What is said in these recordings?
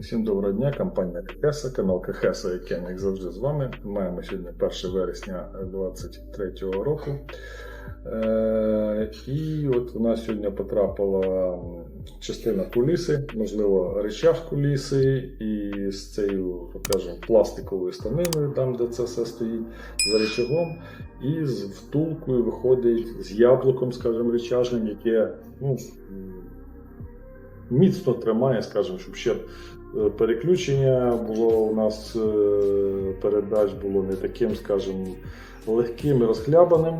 Всім доброго дня, компанія Кхеса, канал Кхеса, який як завжди з вами. Маємо сьогодні 1 вересня 2023 року. Е, і от у нас сьогодні потрапила частина куліси, можливо, речах куліси, і з цією, скажімо, пластиковою станиною, там де це все стоїть, за речагом, і з втулкою виходить з яблуком, скажімо, речажним, яке ну, міцно тримає, скажімо, щоб ще переключення було у нас е, передач було не таким, скажімо, легким і розхлябаним,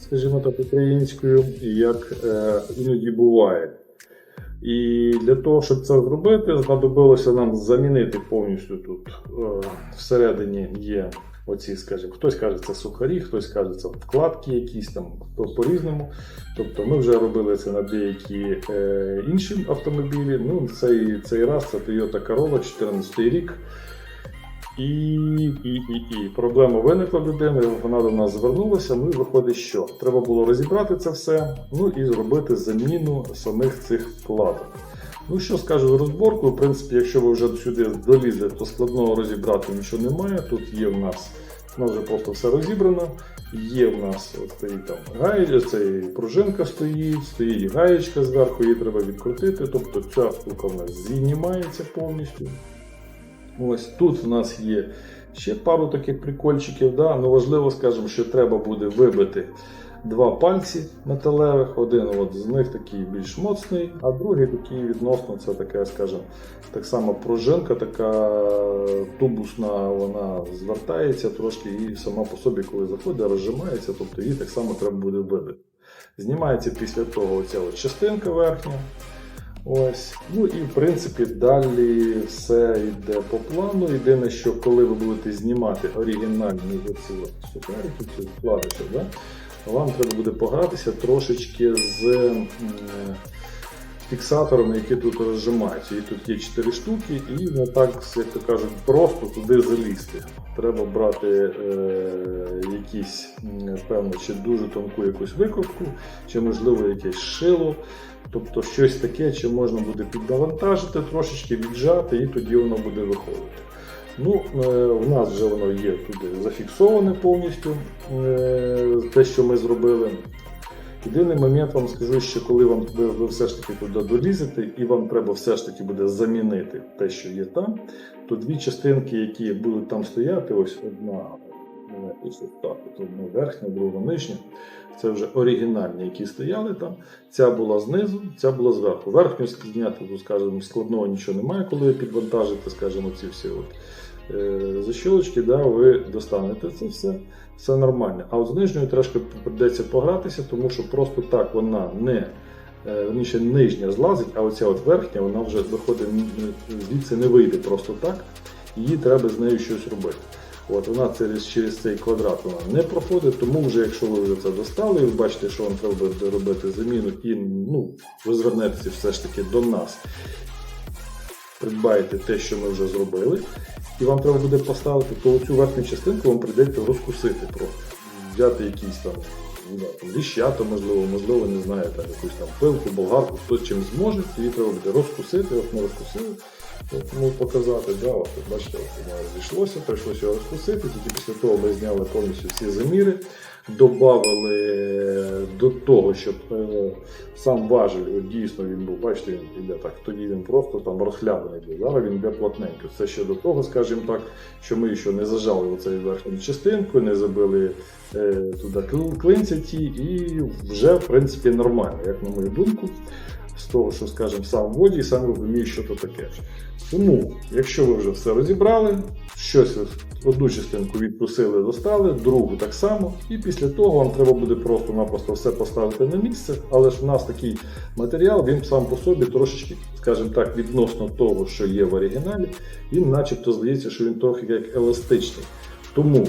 скажімо так, українською, як е, іноді буває. І для того, щоб це зробити, знадобилося нам замінити повністю тут е, всередині є оці, скажімо, хтось каже, це сухарі, хтось каже, це вкладки якісь там, хто по-різному. Тобто ми вже робили це на деякі е, інші автомобілі. Ну, цей, цей раз це Toyota Corolla 14 рік. І, і, і, і проблема виникла в людини, вона до нас звернулася. Ну і виходить, що треба було розібрати це все, ну і зробити заміну самих цих вкладок. Ну що скажу розборку, в принципі, якщо ви вже сюди долізли, то складного розібрати нічого немає. Тут є в нас, нас вже просто все розібрано. Є в нас стоїть там гаєчка, цей пружинка стоїть, стоїть гаєчка зверху, її треба відкрутити. Тобто ця штука в нас знімається повністю. Ось тут у нас є ще пару таких прикольчиків. Да? Ну, важливо, скажімо, що треба буде вибити два пальці металевих. Один от з них такий більш моцний, а другий такий відносно, це таке, скажімо, так само пружинка, така тубусна, вона звертається трошки і сама по собі, коли заходить, розжимається, тобто її так само треба буде вибити. Знімається після того оця от частинка верхня. Ось. Ну і в принципі далі все йде по плану. Єдине, що коли ви будете знімати оригінальні оці от сухарики, ці вкладиші, да? Вам треба буде погратися трошечки з фіксаторами, які тут розжимаються. І тут є 4 штуки, і не так, як то кажуть, просто туди залізти. Треба брати е, якісь, певно, чи дуже тонку якусь викрутку, чи можливо якесь шило. Тобто щось таке, чи можна буде піднавантажити, трошечки віджати, і тоді воно буде виходити. Ну, е, в нас вже воно є туди зафіксоване повністю, е, те, що ми зробили. Єдиний момент вам скажу, що коли вам ви, ви все ж таки туди долізете, і вам треба все ж таки буде замінити те, що є там, то дві частинки, які будуть там стояти, ось одна, ну, так, от одна верхня, друга нижня. Це вже оригінальні, які стояли там. Ця була знизу, ця була зверху. Верхню зняти, скажімо, складного нічого немає, коли ви підвантажите, скажімо, ці всі от, е, защілочки, да, ви достанете це все, все нормально. А от з нижньою трошки прийдеться погратися, тому що просто так вона не. Верніше нижня злазить, а оця от верхня, вона вже виходить, звідси не вийде просто так. Її треба з нею щось робити. От вона через, через цей квадрат вона не проходить, тому вже якщо ви вже це достали, ви бачите, що вам треба буде робити заміну, і ну, ви звернетеся все ж таки до нас, придбаєте те, що ми вже зробили, і вам треба буде поставити, то цю верхню частинку вам прийдеться розкусити просто. Взяти якийсь там, да, там ліщата, можливо, можливо, не знаю, там якусь там пилку, болгарку, хто чим зможе, її треба буде розкусити, от ми розкусили. Ну, показати, да, от, бачите, от, воно зійшлося, прийшлося його розкусити, тільки після того ми зняли повністю всі заміри, додали до того, щоб е, сам важель, дійсно він був, бачите, він іде так, тоді він просто там розхлябаний був, зараз він йде плотненько. Це ще до того, скажімо так, що ми ще не зажали оцею верхню частинку, не забили е, туди кл- клинці ті, і вже, в принципі, нормально, як на мою думку з того, що, скажімо, сам водій, сам розуміє, що то таке. Тому, якщо ви вже все розібрали, щось одну частинку відкусили, достали, другу так само, і після того вам треба буде просто-напросто все поставити на місце, але ж в нас такий матеріал, він сам по собі трошечки, скажімо так, відносно того, що є в оригіналі, він начебто здається, що він трохи як еластичний. Тому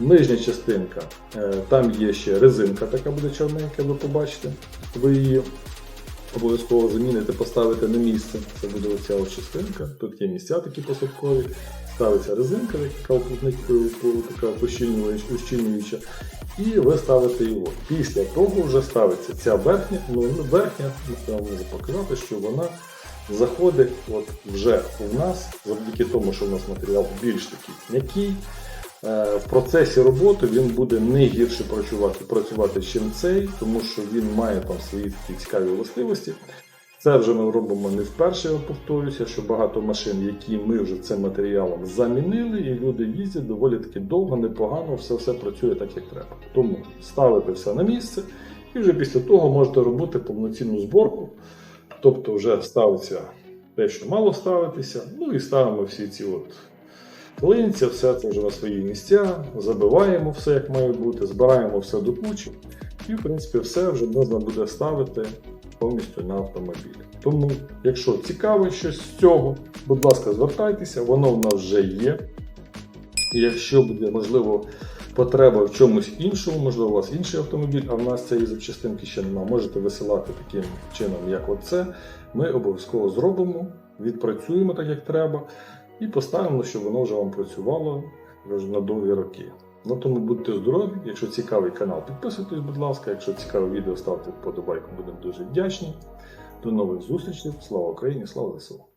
нижня частинка, е, там є ще резинка, така буде чорненька, ви побачите. Ви її обов'язково замінити, поставити на місце. Це буде оця частинка. Тут є місця такі посадкові. Ставиться резинка, оплотник- така ущільнююча, і ви ставите його. Після того вже ставиться ця верхня, ну верхня, я вам що вона заходить от вже у нас, завдяки тому, що у нас матеріал більш такий м'який. Е, В процесі роботи він буде не гірше працювати, працювати, чим цей, тому що він має там свої такі цікаві властивості. Це вже ми робимо не вперше, я повторюся, що багато машин, які ми вже цим матеріалом замінили, і люди їздять доволі таки довго, непогано, все все працює так, як треба. Тому ставите все на місце, і вже після того можете робити повноцінну зборку. Тобто вже ставиться те, що мало ставитися, ну і ставимо всі ці от клинця, все це вже на свої місця, забиваємо все, як має бути, збираємо все до кучі, і в принципі все вже можна буде ставити повністю на автомобіль. Тому, якщо цікаво щось з цього, будь ласка, звертайтеся, воно в нас вже є. І якщо буде можливо потреба в чомусь іншому, можливо, у вас інший автомобіль, а в нас цієї запчастинки ще немає, можете висилати таким чином, як оце. Ми обов'язково зробимо, відпрацюємо так, як треба, і поставимо, щоб воно вже вам працювало на довгі роки. На тому будьте здорові. Якщо цікавий канал, підписуйтесь, будь ласка. Якщо цікаве відео, ставте вподобайку, будемо дуже вдячні. До нових зустрічей. Слава Україні, слава ЗСУ!